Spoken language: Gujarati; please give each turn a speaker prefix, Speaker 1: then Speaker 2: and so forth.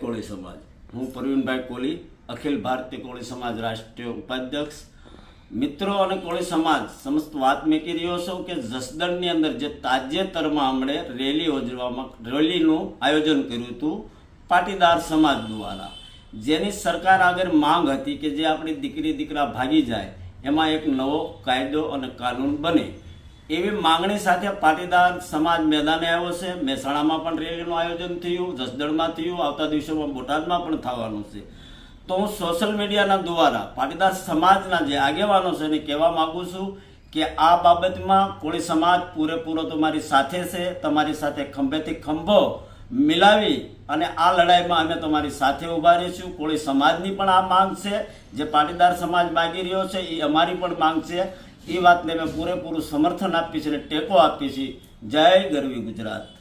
Speaker 1: કોળી સમાજ. હું પ્રવીણભાઈ કોળી અખિલ ભારતીય કોળી સમાજ રાષ્ટ્રીય ઉપાધ્યક્ષ. મિત્રો અને કોળી સમાજ, સમસ્ત વાત મેં રહ્યો છું કે જસદણની અંદર જે તાજેતરમાં હમણે રેલી યોજવામાં, રેલીનું આયોજન કર્યું હતું, પાટીદાર સમાજ દ્વારા. જેની સરકાર આગળ માંગ હતી કે જે આપણી દીકરી દીકરા ભાગી જાય, એમાં એક નવો કાયદો અને કાનૂન બને. એવી માંગણી સાથે પાટીદાર સમાજ મેદાને આવ્યો છે. મહેસાણામાં પણ રેલીનું આયોજન થયું, જસદણમાં થયું, આવતા દિવસોમાં બોટાદમાં પણ થવાનું છે. તો હું સોશિયલ મીડિયાના દ્વારા પાટીદાર સમાજના જે આગેવાનો છે એને કહેવા માગું છું કે આ બાબતમાં કોળી સમાજ પૂરેપૂરો તમારી સાથે છે. તમારી સાથે ખંભેથી ખંભો મિલાવી અને આ લડાઈમાં અમે તમારી સાથે ઊભા રહીશું. કોળી સમાજની પણ આ માંગ છે. જે પાટીદાર સમાજ માગી રહ્યો છે એ અમારી પણ માંગ છે. એ વાતને અમે પૂરેપૂરું સમર્થન આપીએ છીએ અને ટેકો આપીએ છીએ જય ગરવી ગુજરાત.